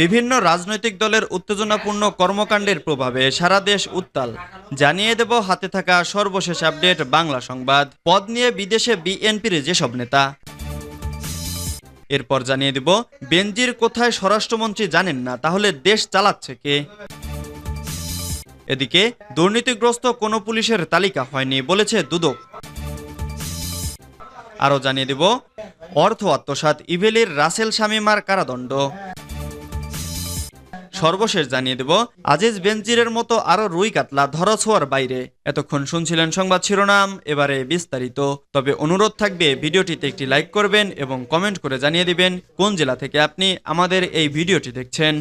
বিভিন্ন রাজনৈতিক দলের উত্তেজনাপূর্ণ কর্মকাণ্ডের প্রভাবে সারা দেশ উত্তাল। জানিয়ে দেব হাতে থাকা সর্বশেষ আপডেট বাংলা সংবাদ। পদ নিয়ে বিদেশে বিএনপির যেসব নেতা। এরপর জানিয়ে দেব, বেনজির কোথায় স্বরাষ্ট্রমন্ত্রী জানেন না, তাহলে দেশ চালাচ্ছে কে? এদিকে, দুর্নীতিগ্রস্ত কোনো পুলিশের তালিকা হয়নি বলেছে দুদক। আরও জানিয়ে দেব, অর্থ আত্মসাৎ ইভেলির রাসেল শামিমার কারাদণ্ড। সর্বশেষ জানিয়ে দেব, আজিজ বেনজিরের মতো আরও রুই কাতলা ধরা ছোঁয়ার বাইরে। এতক্ষণ শুনছিলেন সংবাদ শিরোনাম, এবারে বিস্তারিত। তবে অনুরোধ থাকবে, ভিডিওটিতে একটি লাইক করবেন এবং কমেন্ট করে জানিয়ে দিবেন কোন জেলা থেকে আপনি আমাদের এই ভিডিওটি দেখছেন।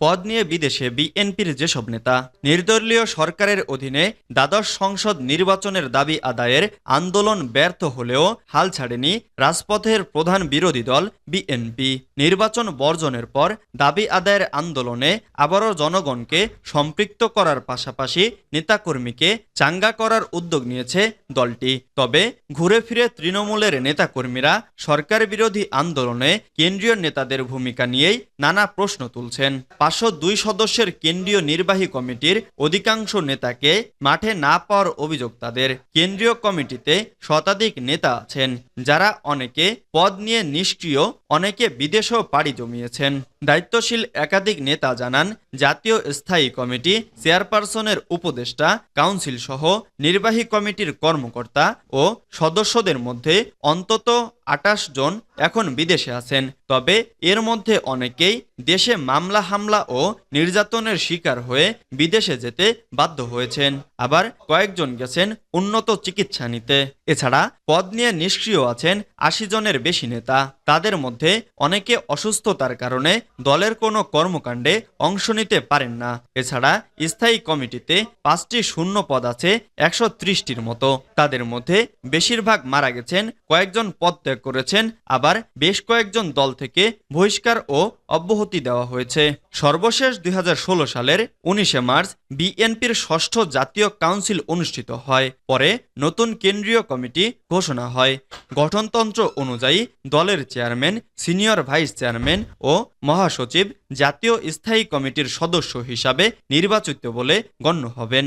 পদ নিয়ে বিদেশে বিএনপির যেসব নেতা, নির্দলীয় সরকারের অধীনে দ্বাদশ সংসদ নির্বাচনের দাবি আদায়ের আন্দোলন ব্যর্থ হলেও হাল ছাড়েনি রাজপথের প্রধান বিরোধী দল বিএনপি। নির্বাচন বর্জনের পর দাবি আদায়ের আন্দোলনে আবারও জনগণকে সম্পৃক্ত করার পাশাপাশি নেতাকর্মীকে চাঙ্গা করার উদ্যোগ নিয়েছে দলটি। তবে ঘুরে ফিরে তৃণমূলের নেতাকর্মীরা সরকার বিরোধী আন্দোলনে কেন্দ্রীয় নেতাদের ভূমিকা নিয়েই নানা প্রশ্ন তুলছেন। পাঁচশো দুই সদস্যের কেন্দ্রীয় নির্বাহী কমিটির অধিকাংশ নেতাকে মাঠে না পাওয়ার অভিযোগ তাদের। কেন্দ্রীয় কমিটিতে শতাধিক নেতা আছেন, যারা অনেকে পদ নিয়ে নিষ্ক্রিয়, অনেকে বিদেশেও পাড়ি জমিয়েছেন। দায়িত্বশীল একাধিক নেতা জানান, জাতীয় স্থায়ী কমিটি, চেয়ারপারসনের উপদেষ্টা, কাউন্সিল সহ নির্বাহী কমিটির কর্মকর্তা ও সদস্যদের মধ্যে অন্তত আটাশ জন এখন বিদেশে আছেন। তবে এর মধ্যে অনেকেই দেশে মামলা, হামলা ও নির্যাতনের শিকার হয়ে বিদেশে যেতে বাধ্য হয়েছেন। আবার কয়েকজন গেছেন উন্নত চিকিৎসা নিতে। এছাড়া পদ নিয়ে নিষ্ক্রিয় আছেন আশি জনের বেশি নেতা, তাদের মধ্যে অনেকে অসুস্থতার কারণে দলের কোনো কর্মকাণ্ডে অংশ নিতে পারেন না। এছাড়া স্থায়ী কমিটিতে পাঁচটি শূন্য পদ আছে, একশো ত্রিশটির মতো। তাদের মধ্যে বেশিরভাগ মারা গেছেন, কয়েকজন পদ ত্যাগ করেছেন, আবার বেশ কয়েকজন দল থেকে বহিষ্কার ও অব্যাহতি দেওয়া হয়েছে। সর্বশেষ দুই হাজার ষোলো সালের উনিশে মার্চ বিএনপির ষষ্ঠ জাতীয় কাউন্সিল অনুষ্ঠিত হয়। পরে নতুন কেন্দ্রীয় কমিটি ঘোষণা হয়। গঠনতন্ত্র অনুযায়ী দলের চেয়ারম্যান, সিনিয়র ভাইস চেয়ারম্যান ও মহাসচিব জাতীয় স্থায়ী কমিটির সদস্য হিসাবে নির্বাচিত বলে গণ্য হবেন।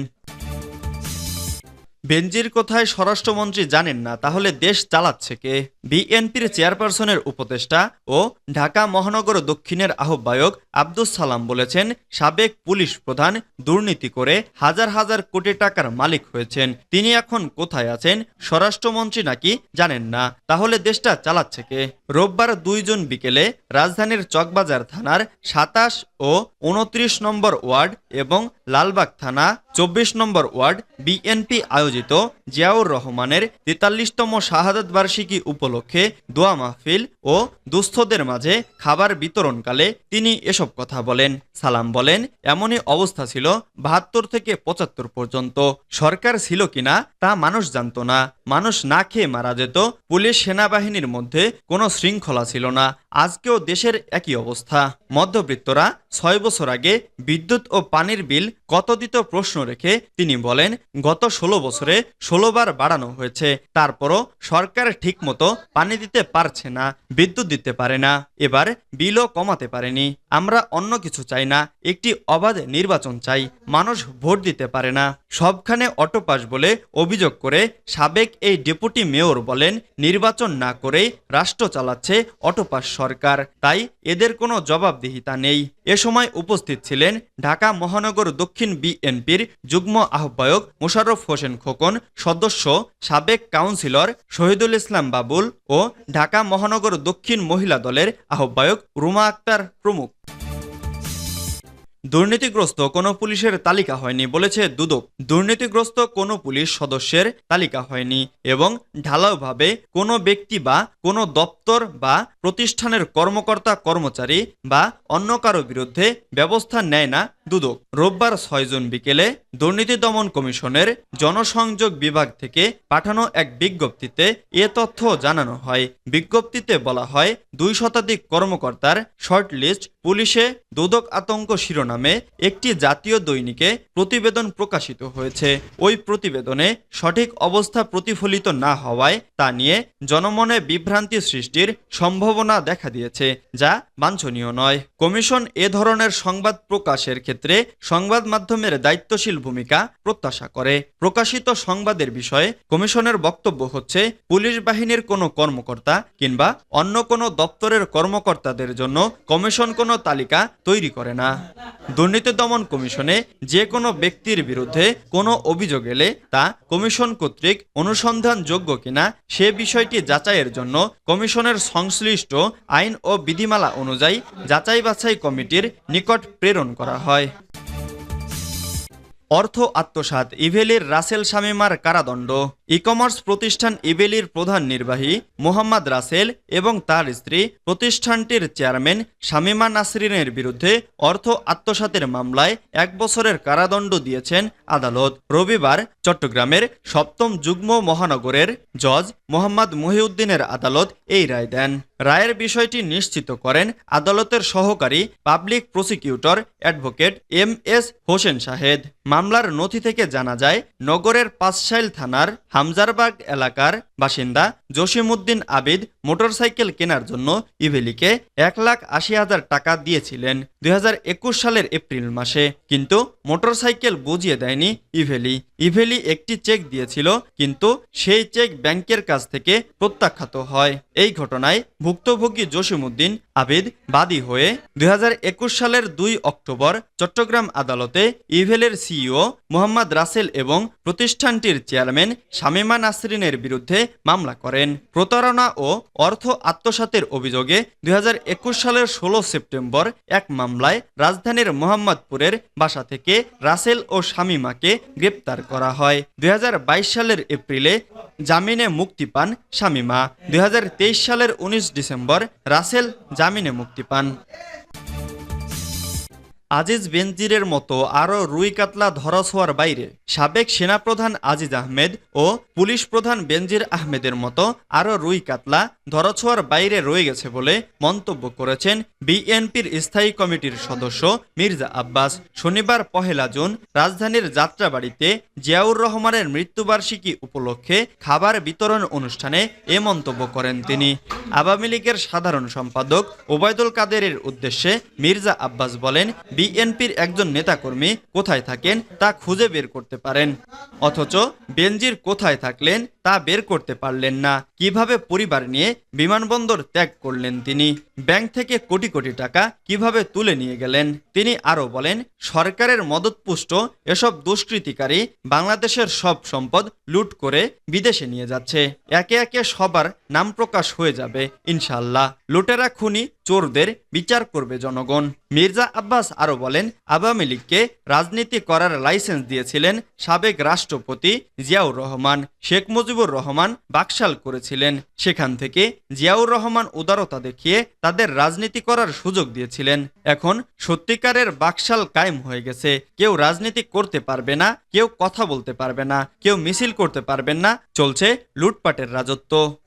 বেনজির কোথায় স্বরাষ্ট্রমন্ত্রী জানেন না, তাহলে দেশ চালাচ্ছে কে? বিএনপির চেয়ারপারসনের উপদেষ্টা ও ঢাকা মহানগর দক্ষিণের আহ্বায়ক আব্দুস সালাম বলেছেন, সাবেক পুলিশ প্রধান দুর্নীতি করে হাজার হাজার কোটি টাকার মালিক হয়েছেন। তিনি এখন কোথায় আছেন, স্বরাষ্ট্রমন্ত্রী নাকি জানেন না, তাহলে দেশটা চালাচ্ছে কে? রোববার দুই জুন বিকেলে রাজধানীর চকবাজার থানার সাতাশ ও উনত্রিশ নম্বর ওয়ার্ড এবং লালবাগ থানা চব্বিশ নম্বর ওয়ার্ড বিএনপি আয়োজিত জিয়াউর রহমানের তেতাল্লিশতম শাহাদত বার্ষিকী উপলক্ষে দোয়া মাহফিল ও দুস্থদের মাঝে খাবার বিতরণকালে তিনি এসব কথা বলেন। সালাম বলেন, এমনই অবস্থা ছিল বাহাত্তর থেকে পঁচাত্তর পর্যন্ত। সরকার ছিল কিনা তা মানুষ জানত না। মানুষ না খেয়ে মারা যেত। পুলিশ সেনাবাহিনীর মধ্যে কোনো শৃঙ্খলা ছিল না। আজকেও দেশের একই অবস্থা। মধ্যবিত্তরা ছয় বছর আগে বিদ্যুৎ ও পানির বিল কত দিত প্রশ্ন রেখে তিনি বলেন, গত ষোলো বছরে ষোলোবার বাড়ানো হয়েছে। তারপরও সরকার ঠিকমতো পানি দিতে পারছে না, বিদ্যুৎ দিতে পারে না। এবার বিলও কমাতে পারেনি। আমরা অন্য কিছু চাই না, একটি অবাধ নির্বাচন চাই, মানুষ ভোট দিতে পারে না। সবখানে অটোপাস বলে অভিযোগ করে সাবেক এই ডেপুটি মেয়র বলেন, নির্বাচন না করেই রাষ্ট্র চালাচ্ছে অটোপাস সরকার, তাই এদের কোনো জবাবদিহিতা নেই। এ সময় উপস্থিত ছিলেন ঢাকা মহানগর দক্ষিণ বিএনপির যুগ্ম আহ্বায়ক মোশাররফ হোসেন খোকন, সদস্য সাবেক কাউন্সিলর শহীদুল ইসলাম বাবুল ও ঢাকা মহানগর দক্ষিণ মহিলা দলের আহ্বায়ক রুমা আক্তার প্রমুখ। দুর্নীতিগ্রস্ত কোনো পুলিশের তালিকা হয়নি, বলেছে দুদক। দুর্নীতিগ্রস্ত কোনো পুলিশ সদস্যের তালিকা হয়নি এবং ঢালাওভাবে কোনো ব্যক্তি বা কোনো দপ্তর বা প্রতিষ্ঠানের কর্মকর্তা কর্মচারী বা অন্য কারও বিরুদ্ধে ব্যবস্থা নেয় না দুদক, রোববার ছয় জুন বিকেলে দুর্নীতি দমন কমিশনের জনসংযোগ বিভাগ থেকে পাঠানো এক বিজ্ঞপ্তিতে এ তথ্য জানানো হয়। বিজ্ঞপ্তিতে বলা হয়, দুই শতাধিক কর্মকর্তার শর্ট লিস্ট পুলিশে দুদক আতঙ্ক শিরোনামে একটি জাতীয় দৈনিকে প্রতিবেদন প্রকাশিত হয়েছে। ওই প্রতিবেদনে সঠিক অবস্থা প্রতিফলিত না হওয়ায় তা নিয়ে জনমনে বিভ্রান্তি সৃষ্টির সম্ভাবনা দেখা দিয়েছে, যা বাঞ্ছনীয় নয়। কমিশন এ ধরনের সংবাদ প্রকাশের ক্ষেত্রে সংবাদ মাধ্যমের দায়িত্বশীল ভূমিকা প্রত্যাশা করে। প্রকাশিত সংবাদের বিষয়ে কমিশনের বক্তব্য হচ্ছে, পুলিশ বাহিনীর কোনো কর্মকর্তা কিংবা অন্য কোনো দপ্তরের কর্মকর্তাদের জন্য কমিশন কোনো তালিকা তৈরি করে না। দুর্নীতি দমন কমিশনে যে কোনো ব্যক্তির বিরুদ্ধে কোনো অভিযোগ এলে তা কমিশন কর্তৃক অনুসন্ধানযোগ্য কিনা সে বিষয়টি যাচাইয়ের জন্য কমিশনের সংশ্লিষ্ট আইন ও বিধিমালা অনুযায়ী যাচাই বাছাই কমিটির নিকট প্রেরণ করা হয়। অর্থ আত্মসাৎ ইভেলির রাসেল শামিমার কারাদণ্ড। ই কমার্স প্রতিষ্ঠান ইভেলির প্রধান নির্বাহী মোহাম্মদ রাসেল এবং তার স্ত্রী প্রতিষ্ঠানটির চেয়ারম্যান শামিমা নাসরিনের বিরুদ্ধে অর্থ আত্মসাতের মামলায় এক বছরের কারাদণ্ড দিয়েছেন আদালত। রবিবার চট্টগ্রামের সপ্তম যুগ্ম মহানগরের জজ মোহাম্মদ মহিউদ্দিনের আদালত এই রায় দেন। রায়ের বিষয়টি নিশ্চিত করেন আদালতের সহকারী public prosecutor advocate M S Hossain Shahed মামলার নথি থেকে জানা যায়, নগরের পাঁচশাইল থানার হামজারবাগ এলাকার বাসিন্দা জসিমউদ্দিন আবিদ মোটরসাইকেল কেনার জন্য ইভেলিকে এক লাখ আশি হাজার টাকা দিয়েছিলেন দুই হাজার একুশ সালের এপ্রিল মাসে। কিন্তু মোটরসাইকেল বুঝিয়ে দেয়নি ইভেলি। ইভেলি একটি চেক দিয়েছিল, কিন্তু সেই চেক ব্যাংকের কাছ থেকে প্রত্যাখ্যাত হয়। এই ঘটনায় ভুক্তভোগী জসিমউদ্দিন আবিদ বাদী হয়ে দুই হাজার একুশ সালের দুই অক্টোবর চট্টগ্রাম আদালতে ইভেলের সিইও মোহাম্মদ রাসেল এবং প্রতিষ্ঠানটির চেয়ারম্যান শামিমা নাসরিনের বিরুদ্ধে মামলা করেন। প্রতারণা ও অর্থ আত্মসাতের অভিযোগে দুই সালের ষোলো সেপ্টেম্বর এক মামলায় রাজধানীর মোহাম্মদপুরের বাসা থেকে রাসেল ও শামিমাকে গ্রেপ্তার করা হয়। দুই হাজার বাইশ সালের এপ্রিলে জামিনে মুক্তি পান শামিমা। দুই হাজার তেইশ সালের উনিশ ডিসেম্বর রাসেল জামিনে মুক্তি পান। আজিজ বেনজিরের মতো আরও রুই কাতলা ধরাছোঁয়ার বাইরে সাবেক সেনাপ্রধান আজিজ আহমেদ ও পুলিশ প্রধান বেনজির আহমেদের মতো আরও রুই কাতলা ধরাছোঁয়ার বাইরে রয়ে গেছে বলে মন্তব্য করেছেন বিএনপির স্থায়ী কমিটির সদস্য মির্জা আব্বাস। শনিবার পহেলা জুন রাজধানীর যাত্রাবাড়িতে জিয়াউর রহমানের মৃত্যুবার্ষিকী উপলক্ষে খাবার বিতরণ অনুষ্ঠানে এ মন্তব্য করেন তিনি। আওয়ামী লীগের সাধারণ সম্পাদক ওবায়দুল কাদেরের উদ্দেশ্যে মির্জা আব্বাস বলেন বিএনপির একজন নেতাকর্মী কোথায় থাকেন তা খুঁজে বের করতে পারেন। অথচ বেনজির কোথায় থাকলেন তা বের করতে পারলেন না। কীভাবে পরিবার নিয়ে বিমানবন্দর ত্যাগ করলেন তিনি? ব্যাংক থেকে কোটি কোটি টাকা কীভাবে তুলে নিয়ে গেলেন? তিনি আরও বলেন, সরকারের মদতপুষ্ট এসব দুষ্কৃতিকারী বাংলাদেশের সব সম্পদ লুট করে বিদেশে নিয়ে যাচ্ছে। একে একে সবার নাম প্রকাশ হয়ে যাবে ইনশাল্লাহ লুটেরা খুনি, চোরদের বিচার করবে জনগণ। মির্জা আব্বাস আরও বলেন, আওয়ামী লীগকে রাজনীতি করার লাইসেন্স দিয়েছিলেন সাবেক রাষ্ট্রপতি জিয়াউর রহমান। শেখ মুজিবুর রহমান বাকশাল করেছিলেন। সেখান থেকে জিয়াউর রহমান উদারতা দেখিয়ে তাদের রাজনীতি করার সুযোগ দিয়েছিলেন। এখন সত্যিকারের বাকশাল কায়েম হয়ে গেছে। কেউ রাজনীতি করতে পারবে না, কেউ কথা বলতে পারবে না, কেউ মিছিল করতে পারবেন না, চলছে লুটপাটের রাজত্ব।